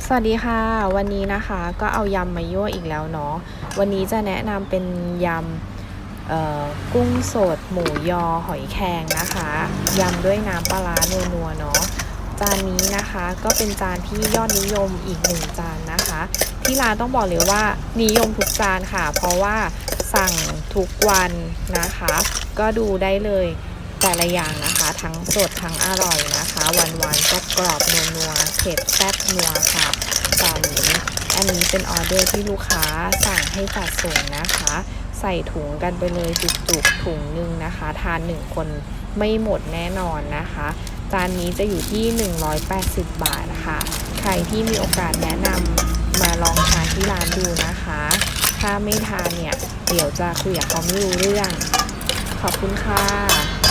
สวัสดีค่ะ วันนี้นะคะก็เอายำมายั่วอีกแล้วเนาะวันนี้จะแนะนำเป็นยำกุ้งสด หมูยอหอยแครงนะคะยำด้วยน้ำปลาร้านัวๆเนาะจานนี้นะคะก็เป็นจานที่ยอดนิยมอีกหนึ่งจานนะคะ ที่ร้านต้องบอกเลยว่านิยมทุกจานค่ะ เพราะว่าสั่งทุกวันนะคะ ก็ดูได้เลย แต่ละอย่างนะคะ ทั้งสดทั้งอร่อยนะคะหวันๆก็กรอบนัวๆเผ็ดแซ่บนัวค่ะจานนี้อันนี้เป็นออเดอร์ที่ลูกค้าสั่งให้จัดส่งนะคะ ใส่ถุงกันไปเลยจุกๆถุงหนึ่งนะคะ ทานหนึ่งคนไม่หมดแน่นอนนะคะจานนี้จะอยู่ที่ 180 บาทค่ะ ใครที่มีโอกาสแนะนำมาลองทานที่ร้านดูนะคะ ถ้าไม่ทานเนี่ย เดี๋ยวจะคุยกับเขาไม่รู้เรื่อง ขอบคุณค่ะ